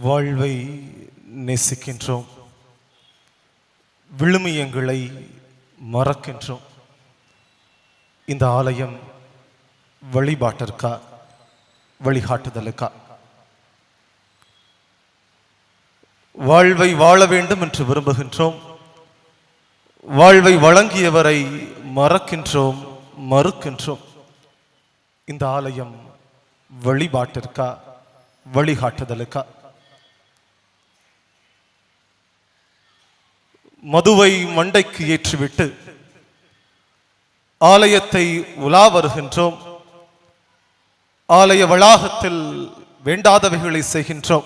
வாழ்வை நேசிக்கின்றோம். விழுமியங்களை மறக்கின்றோம். இந்த ஆலயம் வழிபாட்டிற்கா? வழிகாட்டுதலுக்கா? வாழ்வை வாழ வேண்டும் என்று விரும்புகின்றோம். வாழ்வை வழங்கியவரை மறக்கின்றோம் மறுக்கின்றோம். இந்த ஆலயம் வழிபாட்டிற்கா? வழிகாட்டுதலுக்கா? மதுவை மண்டைக்கு ஏற்றிவிட்டு ஆலயத்தை உலா வருகின்றோம். ஆலய வளாகத்தில் வேண்டாதவைகளை செய்கின்றோம்.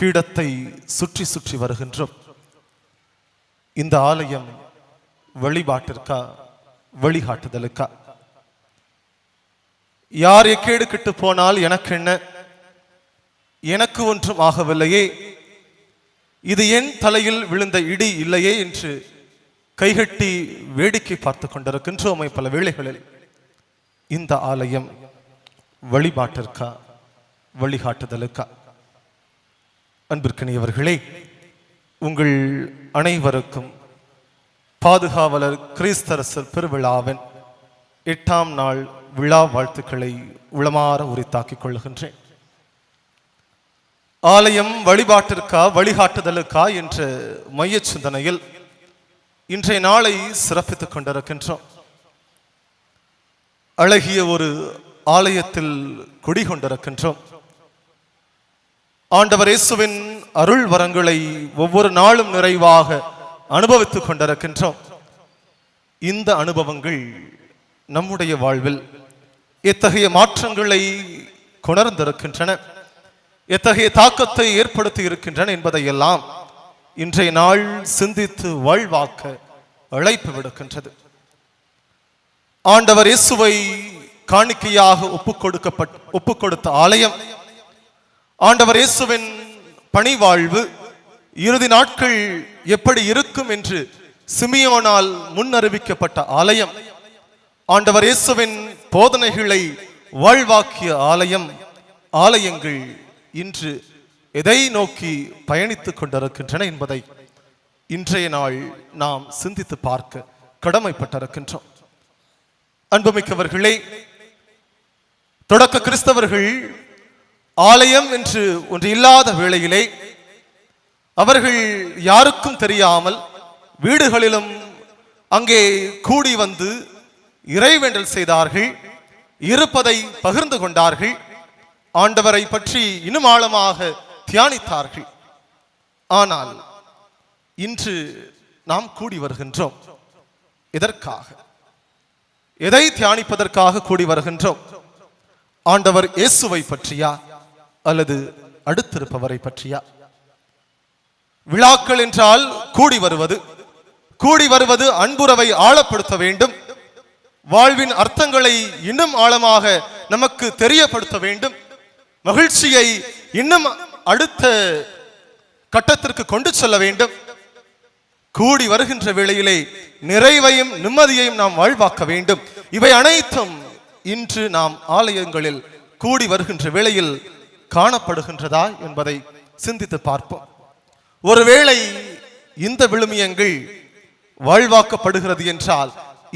பீடத்தை சுற்றி சுற்றி வருகின்றோம். இந்த ஆலயம் வழிபாட்டிற்கா வழிகாட்டுதலுக்கா? யார் எக்கேடு கிட்டு போனால் எனக்கு என்ன? எனக்கு ஒன்றும் ஆகவில்லையே. இது என் தலையில் விழுந்த இடி இல்லையே என்று கைகட்டி வேடிக்கை பார்த்து கொண்டிருக்கின்றோமை பல வேளைகளில். இந்த ஆலயம் வழிபாட்டிற்கா வழிகாட்டுதலுக்கா? அன்பிற்கினியவர்களே உங்கள் அனைவருக்கும் பாதுகாவலர் கிறிஸ்தரசர் பெருவிழாவின் எட்டாம் நாள் விழா வாழ்த்துக்களை உளமாற உரித்தாக்கிக் கொள்கின்றேன். ஆலயம் வழிபாட்டிற்கா வழிகாட்டுதலுக்கா என்ற மைய சிந்தனையில் இன்றைய நாளை சிறப்பித்துக் கொண்டிருக்கின்றோம். அழகிய ஒரு ஆலயத்தில் குடிகொண்டிருக்கின்றோம். ஆண்டவர் இயேசுவின் அருள் வரங்களை ஒவ்வொரு நாளும் நிறைவாக அனுபவித்துக் கொண்டிருக்கின்றோம். இந்த அனுபவங்கள் நம்முடைய வாழ்வில் எத்தகைய மாற்றங்களை கொணர்ந்திருக்கின்றன? எத்தகைய தாக்கத்தை ஏற்படுத்தி இருக்கின்றன என்பதையெல்லாம் இன்றைய நாள் சிந்தித்து வாழ்வாக்க அழைப்பு விடுக்கின்றது. ஆண்டவர் இயேசுவை காணிக்கையாக ஒப்புக் கொடுக்கப்பட் ஒப்புக் கொடுத்த ஆலயம் ஆண்டவர் இயேசுவின் பணிவாழ்வு இறுதி நாட்கள் எப்படி இருக்கும் என்று சிமியோனால் முன்னறிவிக்கப்பட்ட ஆலயம் ஆண்டவர் இயேசுவின் போதனைகளை வாழ்வாக்கிய ஆலயம் ஆலயங்கள் இன்று எதை நோக்கி பயணித்துக் கொண்டிருக்கின்றன என்பதை இன்றைய நாள் நாம் சிந்தித்து பார்க்க கடமைப்பட்டிருக்கின்றோம். அன்புமிக்கவர்களே தொடக்க கிறிஸ்தவர்கள் ஆலயம் என்று ஒன்று இல்லாத வேளையிலே அவர்கள் யாருக்கும் தெரியாமல் வீடுகளிலும் அங்கே கூடி வந்து இறைவேண்டல் செய்தார்கள் இருப்பதை பகிர்ந்து கொண்டார்கள். ஆண்டவரை பற்றி இன்னும் ஆழமாக தியானித்தார்கள். ஆனால் இன்று நாம் கூடி வருகின்றோம். எதற்காக? எதை தியானிப்பதற்காக கூடி வருகின்றோம்? ஆண்டவர் இயேசுவை பற்றியா? அல்லது அடுத்திருப்பவரை பற்றியா? விழாக்கள் என்றால் கூடி வருவது. கூடி வருவது அன்புறவை ஆழப்படுத்த வேண்டும். வாழ்வின் அர்த்தங்களை இன்னும் ஆழமாக நமக்கு தெரியப்படுத்த வேண்டும். மகிழ்ச்சியை இன்னும் அடுத்த கட்டத்திற்கு கொண்டு செல்ல வேண்டும். கூடி வருகின்ற வேளையிலே நிறைவையும் நிம்மதியையும் நாம் வாழ்வாக்க வேண்டும். இவை அனைத்தும் இன்று நாம் ஆலயங்களில் கூடி வருகின்ற வேளையில் காணப்படுகின்றதா என்பதை சிந்தித்து பார்ப்போம். ஒருவேளை இந்த விழுமியங்கள் வாழ்வாக்கப்படுகிறது என்றால்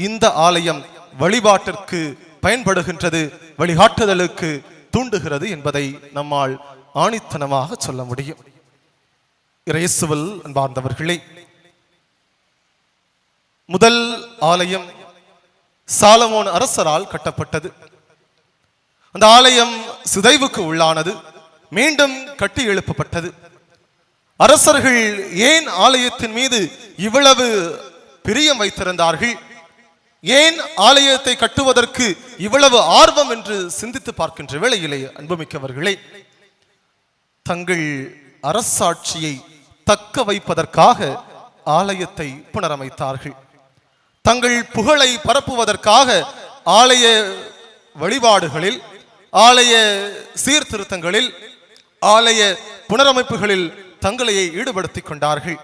இந்த ஆலயம் வழிபாட்டிற்கு பயன்படுகின்றது வழிகாட்டுதலுக்கு தூண்டுகிறது என்பதை நம்மால் ஆணித்தனமாக சொல்ல முடியும். இறைசுவல் அன்பார்ந்தவர்களே முதல் ஆலயம் சாலமோன் அரசரால் கட்டப்பட்டது. அந்த ஆலயம் சிதைவுக்கு உள்ளானது மீண்டும் கட்டி எழுப்பப்பட்டது. அரசர்கள் ஏன் ஆலயத்தின் மீது இவ்வளவு பிரியம் வைத்திருந்தார்கள்? ஏன் ஆலயத்தை கட்டுவதற்கு இவ்வளவு ஆர்வம் என்று சிந்தித்து பார்க்கின்ற வேளையிலே அன்புமிக்கவர்களே தங்கள் அரசாட்சியை தக்க வைப்பதற்காக ஆலயத்தை புனரமைத்தார்கள். தங்கள் புகழை பரப்புவதற்காக ஆலய வழிபாடுகளில் ஆலய சீர்திருத்தங்களில் ஆலய புனரமைப்புகளில் தங்களையே ஈடுபடுத்திக் கொண்டார்கள்.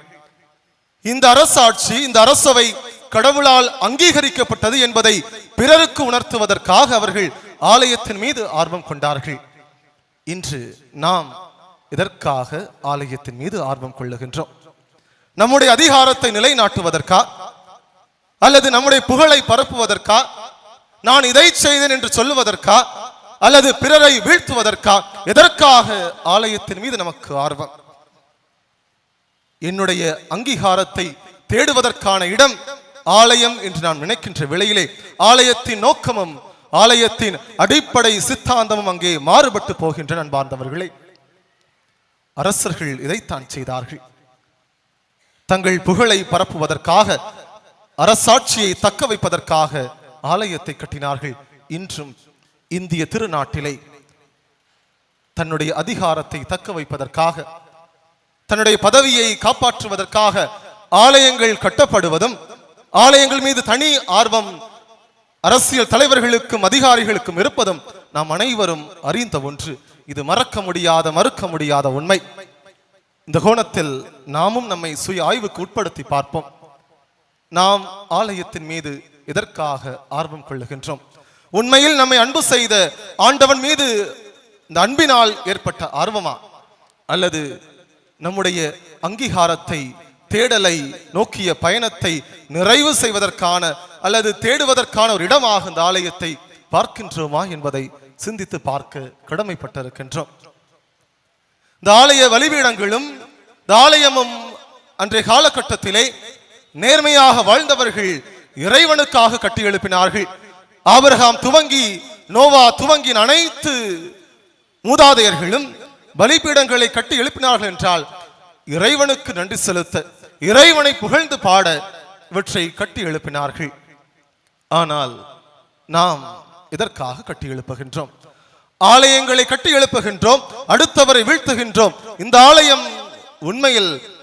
இந்த அரசாட்சி இந்த அரசவை கடவுளால் அங்கீகரிக்கப்பட்டது என்பதை பிறருக்கு உணர்த்துவதற்காக அவர்கள் ஆலயத்தின் மீது ஆர்வம் கொண்டார்கள். இன்று நாம் இதற்காக ஆலயத்தின் மீது ஆர்வம் கொள்ளுகின்றோம். நம்முடைய அதிகாரத்தை நிலைநாட்டுவதற்கா? அல்லது நம்முடைய புகழை பரப்புவதற்கா? நான் இதை செய்தேன் என்று சொல்லுவதற்கா? அல்லது பிறரை வீழ்த்துவதற்கா? எதற்காக ஆலயத்தின் மீது நமக்கு ஆர்வம்? என்னுடைய அங்கீகாரத்தை தேடுவதற்கான இடம் ஆலயம் என்று நான் நினைக்கின்ற வேளையிலே ஆலயத்தின் நோக்கமும் ஆலயத்தின் அடிப்படை சித்தாந்தமும் அங்கே மாறுபட்டு போகின்றன அன்பார்ந்தவர்களே. அரசர்கள் இதைத்தான் செய்தார்கள். தங்கள் புகழை பரப்புவதற்காக அரசாட்சியை தக்க வைப்பதற்காக ஆலயத்தை கட்டினார்கள். இன்றும் இந்திய திருநாட்டிலே தன்னுடைய அதிகாரத்தை தக்க வைப்பதற்காக தன்னுடைய பதவியை காப்பாற்றுவதற்காக ஆலயங்கள் கட்டப்படுவதும் ஆலயங்கள் மீது தனி ஆர்வம் அரசியல் தலைவர்களுக்கும் அதிகாரிகளுக்கும் இருப்பதும் நாம் அனைவரும் அறிந்த ஒன்று. இது மறக்க முடியாத மறுக்க முடியாத உண்மை. இந்த கோணத்தில் நாமும் நம்மை சுய ஆய்வுக்கு உட்படுத்தி பார்ப்போம். நாம் ஆலயத்தின் மீது எதற்காக ஆர்வம் கொள்ளுகின்றோம்? உண்மையில் நம்மை அன்பு செய்த ஆண்டவன் மீது இந்த அன்பினால் ஏற்பட்ட ஆர்வமா? அல்லது நம்முடைய அங்கீகாரத்தை தேடலை நோக்கிய பயணத்தை நிறைவு செய்வதற்கான அல்லது தேடுவதற்கான ஒரு இடமாக இந்த ஆலயத்தை பார்க்கின்றோமா என்பதை சிந்தித்து பார்க்க கடமைப்பட்டிருக்கின்றோம். இந்த ஆலய வழிபீடங்களும் இந்த ஆலயமும் அன்றைய காலகட்டத்திலே நேர்மையாக வாழ்ந்தவர்கள் இறைவனுக்காக கட்டி எழுப்பினார்கள். ஆபிரகாம் துவங்கி நோவா துவங்கின அனைத்து மூதாதையர்களும் பலிபீடங்களை கட்டி எழுப்பினார்கள் என்றால் இறைவனுக்கு நன்றி செலுத்த இறைவனை புகழ்ந்து பாட இவற்றை கட்டி எழுப்பினார்கள். ஆனால் நாம் இதற்காக கட்டி எழுப்புகின்றோம். ஆலயங்களை கட்டி எழுப்புகின்றோம். அடுத்தவரை வீழ்த்துகின்றோம். இந்த ஆலயம் உண்மையில்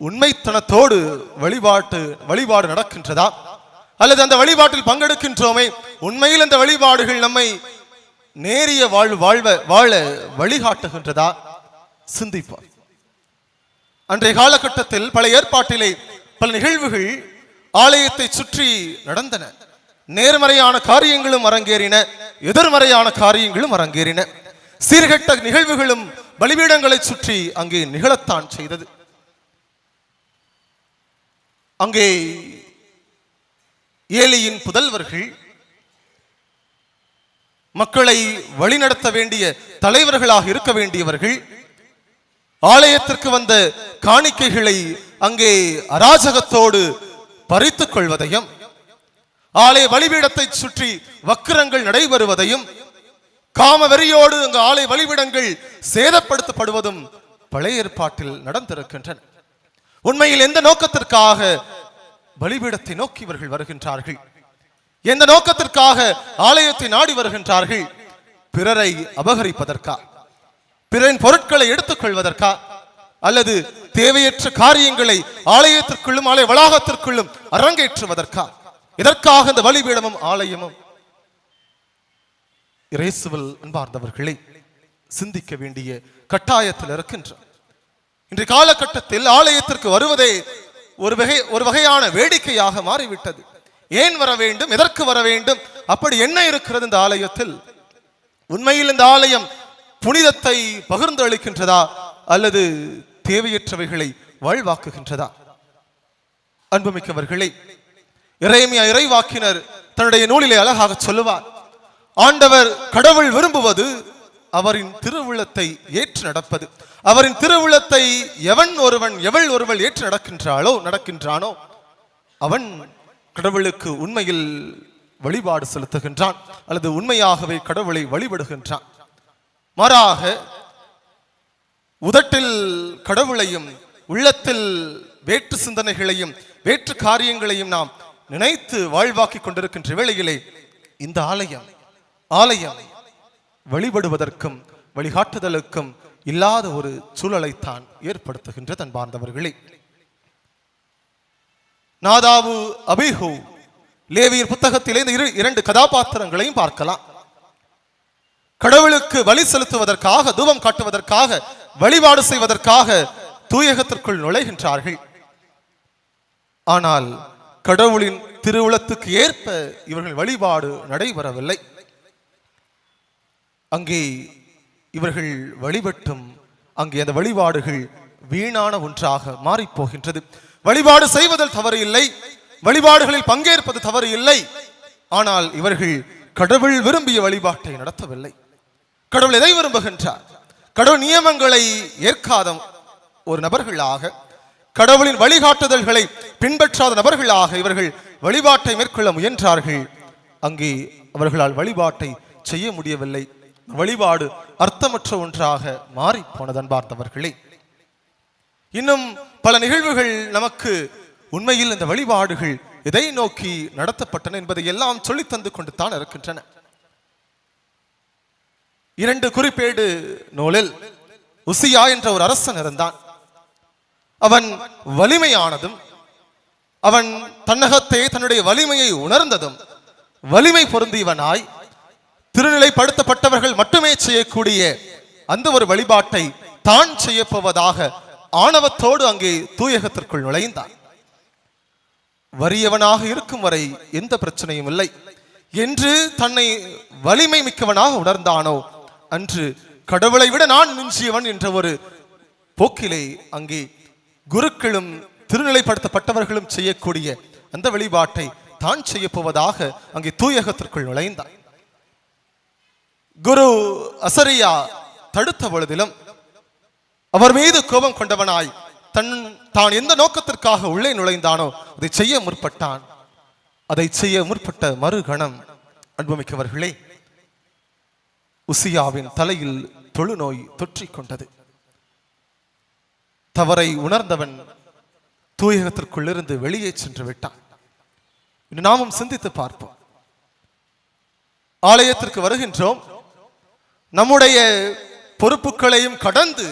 உண்மைத்தனத்தோடு வழிபாட்டு வழிபாடு நடக்கின்றதா? அல்லது அந்த வழிபாட்டில் பங்கெடுக்கின்றோமே? உண்மையில் அந்த வழிபாடுகள் நம்மை நேரிய வாழ் வாழ்வ வாழ வழிகாட்டுகின்றதா? சிந்திப்பார் அன்றைய காலகட்டத்தில் பல ஏற்பாட்டிலே பல நிகழ்வுகள் ஆலயத்தை சுற்றி நடந்தன. நேர்மறையான காரியங்களும் அரங்கேறின எதிர்மறையான காரியங்களும் அரங்கேறின. சீர்கெட்ட நிகழ்வுகளும் பலிபீடங்களை சுற்றி அங்கே நிகழத்தான் செய்தது. அங்கே ஏலியின் புதல்வர்கள் மக்களை வழிநடத்த வேண்டிய தலைவர்களாக இருக்க வேண்டியவர்கள் ஆலயத்திற்கு வந்த காணிக்கைகளை அங்கே அராஜகத்தோடு பறித்துக் கொள்வதையும் ஆலய வழிபீடத்தை சுற்றி வக்கிரங்கள் நடைபெறுவதையும் காம வெறியோடு அங்கு ஆலய வழிபீடங்கள் சேதப்படுத்தப்படுவதும் பழைய ஏற்பாட்டில் நடந்திருக்கின்றன. உண்மையில் எந்த நோக்கத்திற்காக பலிபீடத்தை நோக்கி இவர்கள் வருகின்றார்கள்? எந்த நோக்கத்திற்காக ஆலயத்தை நாடி வருகின்றார்கள்? பிறரை அபகரிப்பதற்காக பிறன் பொருட்களை எடுத்துக்கொள்வதற்கா? அல்லது தேவையற்ற காரியங்களை ஆலயத்திற்குள்ளும் ஆலய வளாகத்திற்குள்ளும் அரங்கேற்றுவதற்கா? இதற்காக இந்த வழிபீடமும் ஆலயமும்? இறைசுவல் அன்பார்ந்தவர்களை சிந்திக்க வேண்டிய கட்டாயத்தில் இருக்கின்ற இன்றைய காலகட்டத்தில் ஆலயத்திற்கு வருவதே ஒரு வகை ஒரு வகையான வேடிக்கையாக மாறிவிட்டது. ஏன் வர வேண்டும் எதற்கு வர வேண்டும் அப்படி என்ன இருக்கிறது இந்த ஆலயத்தில்? உண்மையில் இந்த ஆலயம் புனிதத்தை பகிர்ந்து அளிக்கின்றதா அல்லது தேவையற்றவைகளை வாழ்வாக்குகின்றதா? அன்புமிக்கவர்களே இறைமையா இறைவாக்கினர் தன்னுடைய நூலிலே அழகாக சொல்லுவார் ஆண்டவர் கடவுள் விரும்புவது அவரின் திருவுள்ளத்தை ஏற்று நடப்பது. அவரின் திருவுள்ளத்தை எவன் ஒருவன் எவள் ஒருவள் ஏற்று நடக்கின்றாளோ நடக்கின்றானோ அவன் கடவுளுக்கு உண்மையில் வழிபாடு செலுத்துகின்றான் அல்லது உண்மையாகவே கடவுளை வழிபடுகின்றான். மாறாக உதட்டில் கடவுளையும் உள்ளத்தில் வேற்று சிந்தனைகளையும் வேற்று காரியங்களையும் நாம் நினைத்து வாழ்வாக்கிக் கொண்டிருக்கின்ற வேளையிலே இந்த ஆலயம் ஆலயம் வழிபடுவதற்கும் வழிகாட்டுதலுக்கும் இல்லாத ஒரு சூழலைத்தான் ஏற்படுத்துகின்ற தன் பார்ந்தவர்களே நாதாவு அபிஹு லேவியர் புத்தகத்திலே இந்த இரு இரண்டு கதாபாத்திரங்களையும் பார்க்கலாம். கடவுளுக்கு வழி செலுத்துவதற்காக தூபம் காட்டுவதற்காக வழிபாடு செய்வதற்காக தூயகத்திற்குள் நுழைகின்றார்கள். ஆனால் கடவுளின் திருவுளத்துக்கு ஏற்ப இவர்கள் வழிபாடு நடைபெறவில்லை. அங்கே இவர்கள் வழிபட்டும் அங்கே அந்த வழிபாடுகள் வீணான ஒன்றாக மாறிப்போகின்றது. வழிபாடு செய்வதில் தவறு இல்லை. வழிபாடுகளில் பங்கேற்பது தவறு இல்லை. ஆனால் இவர்கள் கடவுள் விரும்பிய வழிபாட்டை நடத்தவில்லை. கடவுள் எதை விரும்புகின்றார்? கடவுள் நியமங்களை ஏற்காத ஒரு நபர்களாக கடவுளின் வழிகாட்டுதல்களை பின்பற்றாத நபர்களாக இவர்கள் வழிபாட்டை மேற்கொள்ள முயன்றார்கள். அங்கே அவர்களால் வழிபாட்டை செய்ய முடியவில்லை. வழிபாடு அர்த்தமற்ற ஒன்றாக மாறி போனதன் பார்த்தவர்களே இன்னும் பல நிகழ்வுகள் நமக்கு உண்மையில் இந்த வழிபாடுகள் எதை நோக்கி நடத்தப்பட்டன என்பதை எல்லாம் சொல்லித் தந்து கொண்டு தான் இருக்கின்றன. இரண்டு குறிப்பேடு நூலில் உசியா என்ற ஒரு அரசன் இருந்தான். அவன் வலிமையானதும் அவன் தன்னகத்தே தன்னுடைய வலிமையை உணர்ந்ததும் வலிமை பொருந்தியவனாய் திருநிலைப்படுத்தப்பட்டவர்கள் மட்டுமே செய்யக்கூடிய அந்த ஒரு வழிபாட்டை தான் செய்யப்போவதாக ஆணவத்தோடு அங்கே தூயகத்திற்குள் நுழைந்தான். வறியவனாக இருக்கும் வரை எந்த பிரச்சனையும் இல்லை. என்று தன்னை வலிமை மிக்கவனாக உணர்ந்தானோ அன்று கடவுளை விட நான் மிஞ்சியவன் என்ற ஒரு போக்கிலே அங்கே குருக்களும் திருநிலைப்படுத்தப்பட்டவர்களும் செய்யக்கூடிய அந்த வழிபாட்டை தான் செய்ய போவதாக அங்கே தூயகத்திற்குள் நுழைந்தான் குரு அசரியா தடுத்த பொழுதிலும் அவர் மீது கோபம் கொண்டவனாய் தன் தான் எந்த நோக்கத்திற்காக உள்ளே நுழைந்தானோ அதை செய்ய முற்பட்டான். அதை செய்ய முற்பட்ட மறுகணம் அன்புமிக்கவர்களே உசியாவின் தலையில் தொழுநோய் தொற்றிக் கொண்டது தவறை உணர்ந்தவன் தூயகத்திற்குள்ளிருந்து வெளியே சென்று விட்டான். நாமும் சிந்தித்து பார்ப்போம். ஆலயத்திற்கு வருகின்றோம். நம்முடைய பொறுப்புகளையும் கடந்து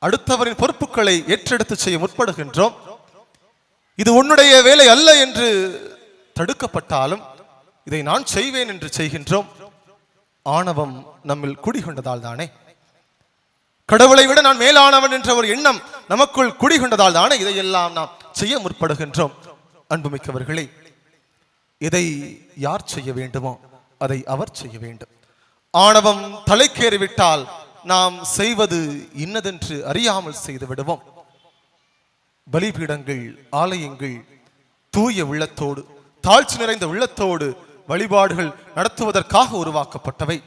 அடுத்தவரின் பொறுப்புகளை ஏற்றெடுத்து செய்ய முற்படுகின்றோம். இது உன்னுடைய வேலை அல்ல என்று தடுக்கப்பட்டாலும் இதை நான் செய்வேன் என்று செய்கின்றோம். ஆணவம் நம்மில் குடிகொண்டதால் தானே கடவுளை விட நான் மேலானவன் என்ற ஒரு எண்ணம் நமக்குள் குடிகொண்டதால் தானே இதையெல்லாம் நாம் செய்ய முற்படுகின்றோம். அன்புமிக்கவர்களே இதை யார் செய்ய வேண்டுமோ அதை அவர் செய்ய வேண்டும். ஆணவம் தலைக்கேறிவிட்டால் நாம் செய்வது இன்னதென்று அறியாமல் செய்து விடுவோம். பலிபீடங்கள் ஆலயங்கள் தூய உள்ளத்தோடு தாழ்ச்சி நிறைந்த உள்ளத்தோடு வழிபாடுகள் நடத்துவதற்காக உருவாக்கப்பட்டவை.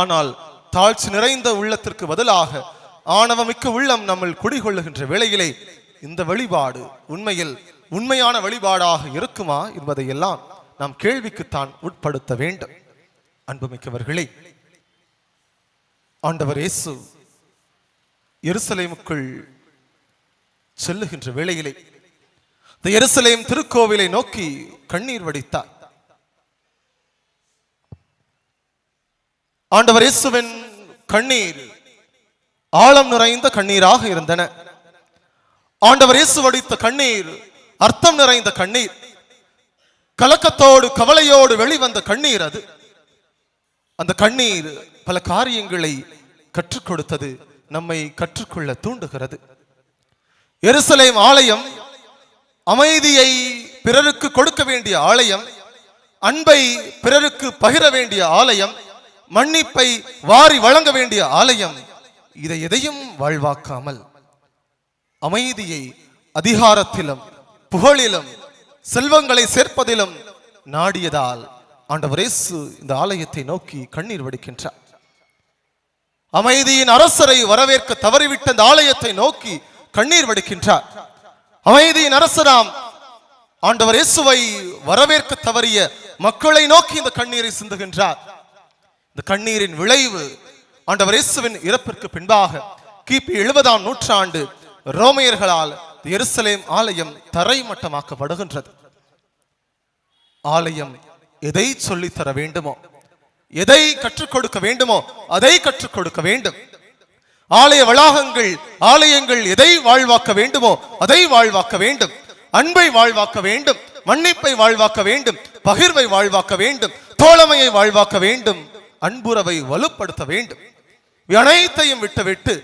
ஆனால் தாழ்ச்சி நிறைந்த உள்ளத்திற்கு பதிலாக ஆணவமிக்க உள்ளம் நம்மில் குடிகொள்ளுகின்ற வேளையிலே இந்த வழிபாடு உண்மையில் உண்மையான வழிபாடாக இருக்குமா என்பதையெல்லாம் நாம் கேள்விக்குத்தான் உட்படுத்த வேண்டும். அன்புமிக்கவர்களே ஆண்டவர் இயேசு எருசலேமுக்குள் செல்லுகின்ற வேளையிலே இந்த எருசலேம் திருக்கோவிலை நோக்கி கண்ணீர் வடித்தார். ஆண்டவர் இயேசுவின் கண்ணீர் ஆழம் நிறைந்த கண்ணீராக இருந்தன. ஆண்டவர் இயேசு வடித்த கண்ணீர் அர்த்தம் நிறைந்த கண்ணீர். கலக்கத்தோடு கவலையோடு வெளிவந்த கண்ணீர் அது. அந்த கண்ணீர் பல காரியங்களை கற்றுக் கொடுத்தது நம்மை கற்றுக்கொள்ள தூண்டுகிறது. எருசலேம் ஆலயம் அமைதியை பிறருக்கு கொடுக்க வேண்டிய ஆலயம் அன்பை பிறருக்கு பகிர வேண்டிய ஆலயம் மன்னிப்பை வாரி வழங்க வேண்டிய ஆலயம் இதை எதையும் வாழ்வாக்காமல் அமைதியை அதிகாரத்திலும் புகழிலும் செல்வங்களை சேர்ப்பதிலும் நாடியதால் ஆண்டவர் இயேசு இந்த ஆலயத்தை நோக்கி கண்ணீர் வடிக்கின்றார். அமைதியின் அரசரை வரவேற்க தவறிவிட்ட இந்த ஆலயத்தை நோக்கி கண்ணீர் வடிக்கின்றார். அமைதியின் அரசராம் ஆண்டவர் இயேசுவை வரவேற்க தவறிய மக்களை நோக்கி இந்த கண்ணீரை சிந்துகின்றார். இந்த கண்ணீரின் விளைவு ஆண்டவர் இயேசுவின் இறப்பிற்கு பின்பாக கிபி எழுபதாம் நூற்றாண்டு ரோமையர்களால் எருசலேம் ஆலயம் தரைமட்டமாக்கப்படுகின்றது. ஆலயம் எதை சொல்லித் தர வேண்டுமோ எதை கற்றுக் கொடுக்க வேண்டுமோ அதை கற்றுக் கொடுக்க வேண்டும். ஆலய வளாகங்கள் ஆலயங்கள் எதை வாழ்வாக்க வேண்டுமோ அதை வாழ்வாக்க வேண்டும். அன்பை வாழ்வாக்க வேண்டும் மன்னிப்பை வாழ்வாக்க வேண்டும் பகிர்வை வாழ்வாக்க வேண்டும் தோழமையை வாழ்வாக்க வேண்டும். அன்புறவை வலுப்படுத்த வேண்டும். அனைத்தையும் விட்டுவிட்டு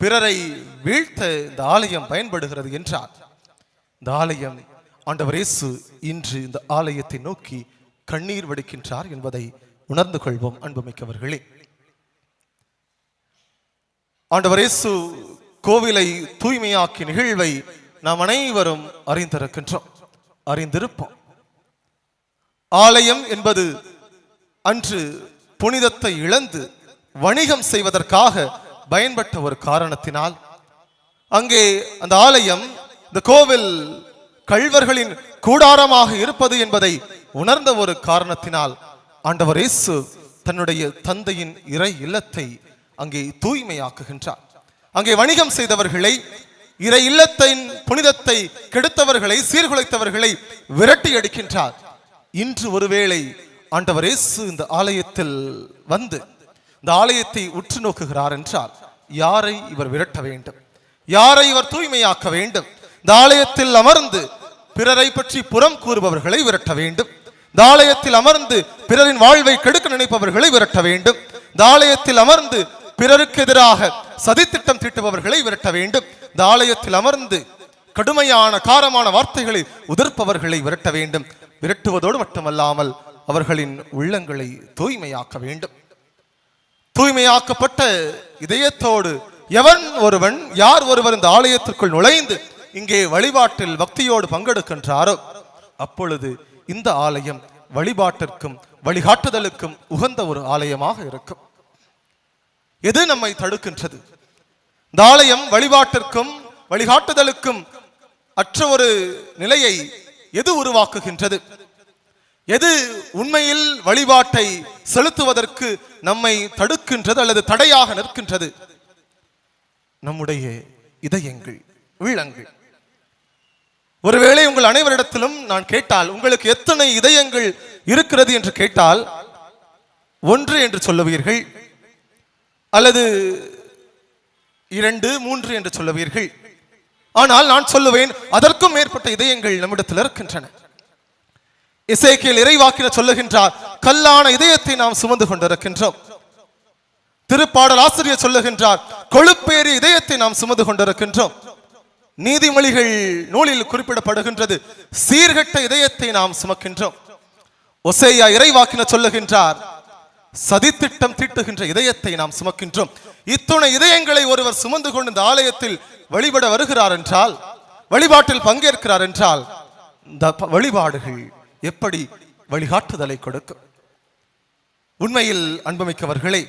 பிறரை வீழ்த்த இந்த ஆலயம் பயன்படுகிறது என்றார். இந்த ஆலயம் ஆண்டவர் இயேசு இன்று இந்த ஆலயத்தை நோக்கி கண்ணீர் வடிக்கின்றார் என்பதை உணர்ந்து கொள்வோம் அன்புமிக்கவர்களே. ஆண்டவர் இயேசு கோவிலை தூய்மையாக்கி நிகழ்வை நாம் அனைவரும் அறிந்திருக்கின்றோம் அறிந்திருப்போம். ஆலயம் என்பது அன்று புனிதத்தை இழந்து வணிகம் செய்வதற்காக பயன்பட்ட ஒரு காரணத்தினால் அங்கே அந்த ஆலயம் இந்த கோவில் கள்வர்களின் கூடாரமாக இருப்பது என்பதை உணர்ந்த ஒரு காரணத்தினால் ஆண்டவர் இயேசு தன்னுடைய தந்தையின் இறை இல்லத்தை அங்கே தூய்மையாக்குகின்றார். அங்கே வணிகம் செய்தவர்களை இறை இல்லத்தின் புனிதத்தை கெடுத்தவர்களை சீர்குலைத்தவர்களை விரட்டி அடிக்கின்றார். இன்று ஒருவேளை ஆண்டவர் இயேசு இந்த ஆலயத்தில் வந்து இந்த ஆலயத்தை உற்று நோக்குகிறார் என்றால் யாரை இவர் விரட்ட வேண்டும்? யாரை இவர் தூய்மையாக்க வேண்டும்? இந்த ஆலயத்தில் அமர்ந்து பிறரை பற்றி புறம் கூறுபவர்களை விரட்ட வேண்டும். இந்த ஆலயத்தில் அமர்ந்து பிறரின் வாழ்வை கெடுக்க நினைப்பவர்களை விரட்ட வேண்டும். இந்த ஆலயத்தில் அமர்ந்து பிறருக்கு எதிராக சதித்திட்டம் தீட்டுபவர்களை விரட்ட வேண்டும். இந்த ஆலயத்தில் அமர்ந்து கடுமையான காரமான வார்த்தைகளை உதிர்ப்பவர்களை விரட்ட வேண்டும். விரட்டுவதோடு மட்டுமல்லாமல் அவர்களின் உள்ளங்களை தூய்மையாக்க வேண்டும். தூய்மையாக்கப்பட்ட இதயத்தோடு எவன் ஒருவன் யார் ஒருவர் இந்த ஆலயத்திற்குள் நுழைந்து இங்கே வழிபாட்டில் பக்தியோடு பங்கெடுக்கின்றாரோ அப்பொழுது இந்த ஆலயம் வழிபாட்டிற்கும் வழிகாட்டுதலுக்கும் உகந்த ஒரு ஆலயமாக இருக்கும். எது நம்மை தடுக்கின்றது? இந்த ஆலயம் வழிபாட்டிற்கும் வழிகாட்டுதலுக்கும் அற்ற ஒரு நிலையை எது உருவாக்குகின்றது? எது உண்மையில் வழிபாட்டை செலுத்துவதற்கு நம்மை தடுக்கின்றது அல்லது தடையாக நிற்கின்றது? நம்முடைய இதயங்கள் உள்ளங்கள். ஒருவேளை உங்கள் அனைவரிடத்திலும் நான் கேட்டால் உங்களுக்கு எத்தனை இதயங்கள் இருக்கிறது என்று கேட்டால் ஒன்று என்று சொல்லுவீர்கள் அல்லது இரண்டு மூன்று என்று சொல்லுவீர்கள். ஆனால் நான் சொல்லுவேன் அதற்கும் மேற்பட்ட இதயங்கள் நம்மிடத்தில் இருக்கின்றன. இசைக்கியல் இறைவாக்கின சொல்லுகின்றார் கல்லான இதயத்தை நாம் சுமந்து கொண்டிருக்கின்றோம். திருப்பாடல் ஆசிரியர் சொல்லுகின்றார் கொழுப்பேறி இதயத்தை நாம் சுமந்து கொண்டிருக்கின்றோம். நீதிமொழிகள் நூலில் குறிப்பிடப்படுகின்றது சீர்கெட்ட இதயத்தை நாம் சுமக்கின்றோம். ஒசையா இறைவாக்கின சொல்லுகின்றார் சதித்திட்டம் தீட்டுகின்ற இதயத்தை நாம் சுமக்கின்றோம். இத்துணை இதயங்களை ஒருவர் சுமந்து கொண்டு இந்த ஆலயத்தில் வழிபட வருகிறார் என்றால் வழிபாட்டில் பங்கேற்கிறார் என்றால் இந்த வழிபாடுகள் எப்படி வழிகாட்டுதலை கொடுக்கும்? உண்மையில் அன்புமிக்கவர்களே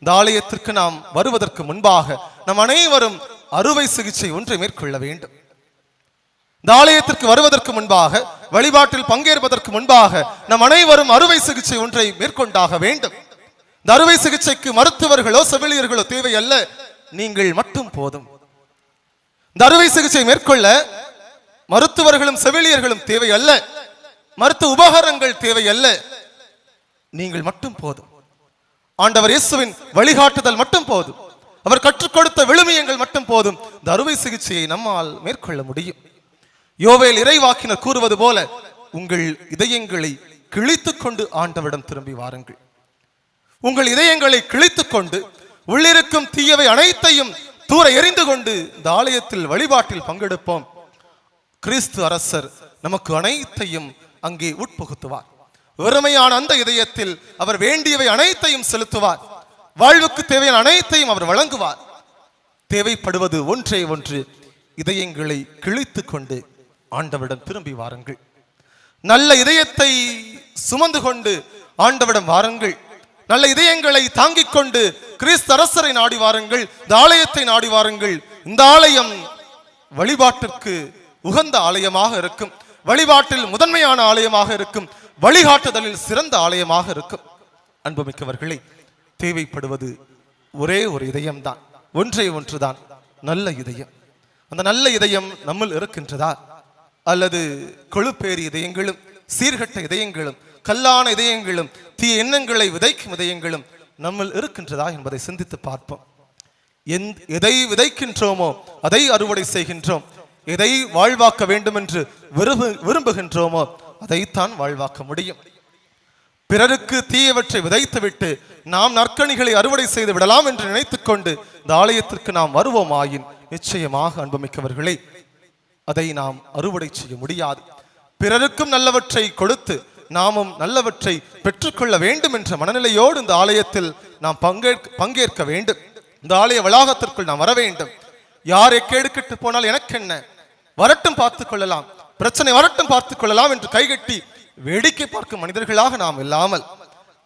இந்த ஆலயத்திற்கு நாம் வருவதற்கு முன்பாக நம் அனைவரும் அறுவை சிகிச்சை ஒன்றை மேற்கொள்ள வேண்டும். இந்த ஆலயத்திற்கு வருவதற்கு முன்பாக வழிபாட்டில் பங்கேற்பதற்கு முன்பாக நம் அனைவரும் அறுவை சிகிச்சை ஒன்றை மேற்கொண்டாக வேண்டும். இந்த அறுவை சிகிச்சைக்கு மருத்துவர்களோ செவிலியர்களோ தேவை அல்ல நீங்கள் மட்டும் போதும். இந்த அறுவை சிகிச்சை மேற்கொள்ள மருத்துவர்களும் செவிலியர்களும் தேவை அல்ல மருத்துவ உபகரணங்கள் தேவை அல்ல. நீங்கள் மட்டும் போதும். ஆண்டவர் இயேசுவின் வழிகாட்டுதல் மட்டும் போதும். அவர் கற்றுக் கொடுத்த விழுமியங்கள் மட்டும் போதும். இந்த அறுவை சிகிச்சையை நம்மால் மேற்கொள்ள முடியும். யோவேல் இறைவாக்கினர் கூறுவது போல உங்கள் இதயங்களை கிழித்துக் கொண்டு ஆண்டவரிடம் திரும்பி வாருங்கள். உங்கள் இதயங்களை கிழித்துக் கொண்டு உள்ளிருக்கும் தீயவை அனைத்தையும் தூர எறிந்து கொண்டு இந்த ஆலயத்தில் வழிபாட்டில் பங்கெடுப்போம். கிறிஸ்து அரசர் நமக்கு அனைத்தையும் அங்கே உட்புகுத்துவார். வெறுமையான அந்த இதயத்தில் அவர் வேண்டியவை அனைத்தையும் செலுத்துவார். வாழ்வுக்கு தேவையான அனைத்தையும் அவர் வழங்குவார். தேவைப்படுவது ஒன்றே ஒன்று. இதயங்களை கிழித்து கொண்டு ஆண்டவரிடம் திரும்பி வாருங்கள். நல்ல இதயத்தை சுமந்து கொண்டு ஆண்டவிடம் வாருங்கள். நல்ல இதயங்களை தாங்கிக் கொண்டு கிறிஸ்து அரசரை நாடி வாருங்கள். இந்த ஆலயத்தை நாடி வாருங்கள். இந்த ஆலயம் வழிபாட்டிற்கு உகந்த ஆலயமாக இருக்கும். வழிபாட்டில் முதன்மையான ஆலயமாக இருக்கும் வழிகாட்டுதலில் சிறந்த ஆலயமாக இருக்கும். அன்புமிக்கவர்களே தேவைப்படுவது ஒரே ஒரு இதயம்தான். ஒன்றே ஒன்றுதான். நல்ல இதயம். அந்த நல்ல இதயம் நம்மில் இருக்கின்றதா? அல்லது கொழுப்பேறி இதயங்களும் சீர்கட்ட இதயங்களும் கல்லான இதயங்களும் தீய எண்ணங்களை விதைக்கும் இதயங்களும் நம்மில் இருக்கின்றதா என்பதை சிந்தித்து பார்ப்போம். எந்- எதை விதைக்கின்றோமோ அதை அறுவடை செய்கின்றோம். எதை வாழ்வாக்க வேண்டும் என்று விரும்பு விரும்புகின்றோமோ அதைத்தான் வாழ்வாக்க முடியும். பிறருக்கு தீயவற்றை விதைத்துவிட்டு நாம் நற்கணிகளை அறுவடை செய்து விடலாம் என்று நினைத்துக் கொண்டு இந்த ஆலயத்திற்கு நாம் வருவோமாயின் நிச்சயமாக அன்புமிக்கவர்களே அதை நாம் அறுவடை செய்ய முடியாது. பிறருக்கும் நல்லவற்றை கொடுத்து நாமும் நல்லவற்றை பெற்றுக்கொள்ள வேண்டும் என்ற மனநிலையோடு இந்த ஆலயத்தில் நாம் பங்கேற்க பங்கேற்க வேண்டும். இந்த ஆலய வளாகத்திற்குள் நாம் வர வேண்டும். யார் எக்கேடுக்கிட்டு போனால் எனக்கு என்ன வரட்டும் பார்த்துக் கொள்ளலாம். பிரச்சனை வரட்டும் பார்த்துக் கொள்ளலாம் என்று கைகட்டி வேடிக்கை பார்க்கும் மனிதர்களாக நாம் இல்லாமல்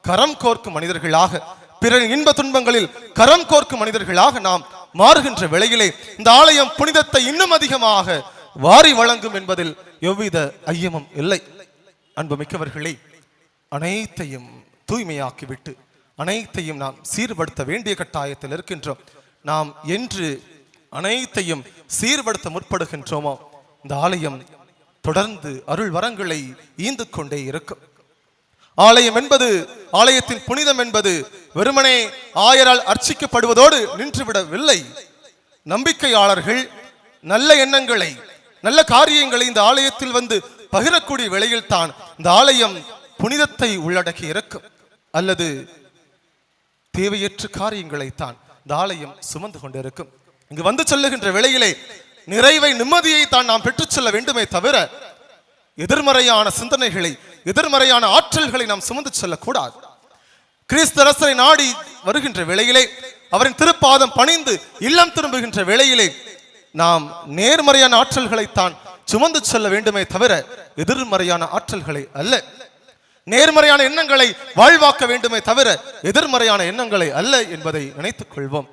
கரம் கோர்க்கும் மனிதர்களாக பிறரின் இன்ப துன்பங்களில் கரம் கோர்க்கும் மனிதர்களாக நாம் மாறுகின்ற வேளையிலே இந்த ஆலயம் புனிதத்தை இன்னும் அதிகமாக வாரி வழங்கும் என்பதில் எவ்வித ஐயமும் இல்லை. அன்பு மிக்கவர்களே அனைத்தையும் தூய்மையாக்கிவிட்டு அனைத்தையும் நாம் சீர்படுத்த வேண்டிய கட்டாயத்தில் இருக்கின்றோம். நாம் என்று அனைத்தையும் சீர்படுத்த முற்படுகின்றோமோ? இந்த ஆலயம் தொடர்ந்து அருள் வரங்களை ஈந்து கொண்டே இருக்கும். ஆலயம் என்பது ஆலயத்தின் புனிதம் என்பது வெறுமனே ஆயரால் அர்ச்சிக்கப்படுவதோடு நின்றுவிடவில்லை. நம்பிக்கையாளர்கள் நல்ல எண்ணங்களை நல்ல காரியங்களை இந்த ஆலயத்தில் வந்து பகிரக்கூடிய வேளையில் தான் இந்த ஆலயம் புனிதத்தை உள்ளடக்கி இருக்கும். அல்லது தேவையற்ற காரியங்களைத்தான் இந்த ஆலயம் சுமந்து கொண்டிருக்கும். இங்கு வந்து சொல்லுகின்ற வேளையிலே நிறைவை நிம்மதியை தான் நாம் பெற்றுச் செல்ல வேண்டுமே தவிர எதிர்மறையான சிந்தனைகளை எதிர்மறையான ஆற்றல்களை நாம் சுமந்து செல்லக்கூடாது. கிறிஸ்தரசரை நாடி வருகின்ற வேளையிலே அவரின் திருப்பாதம் பணிந்து இல்லம் திரும்புகின்ற வேளையிலே நாம் நேர்மறையான ஆற்றல்களைத்தான் சுமந்து செல்ல வேண்டுமே தவிர எதிர்மறையான ஆற்றல்களை அல்ல. நேர்மறையான எண்ணங்களை வாழ்வாக்க வேண்டுமே தவிர எதிர்மறையான எண்ணங்களை அல்ல என்பதை நினைத்துக் கொள்வோம்.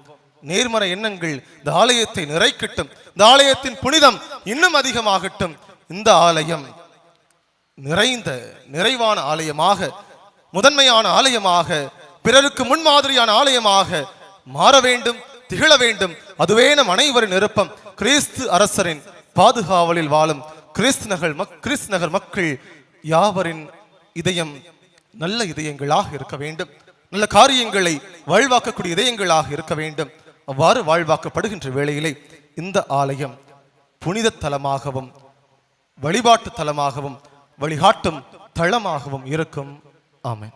நேர்மறை எண்ணங்கள் இந்த ஆலயத்தை நிறைக்கட்டும். இந்த ஆலயத்தின் புனிதம் இன்னும் அதிகமாகட்டும். இந்த ஆலயம் நிறைந்த நிறைவான ஆலயமாக முதன்மையான ஆலயமாக பிறருக்கு முன்மாதிரியான ஆலயமாக மாற வேண்டும் திகழ வேண்டும். அதுவே நம் அனைவரின் விருப்பம். கிறிஸ்து அரசரின் பாதுகாவலில் வாழும் கிறிஸ்து நகர் மக் கிறிஸ்து நகர் மக்கள் யாவரின் இதயம் நல்ல இதயங்களாக இருக்க வேண்டும். நல்ல காரியங்களை வாழ்வாக்கக்கூடிய இதயங்களாக இருக்க வேண்டும். அவ்வாறு வாழ்வாக்கப்படுகின்ற வேளையிலே இந்த ஆலயம் புனித தலமாகவும் வழிபாட்டு தலமாகவும் வழிகாட்டும் தளமாகவும் இருக்கும். ஆமேன்.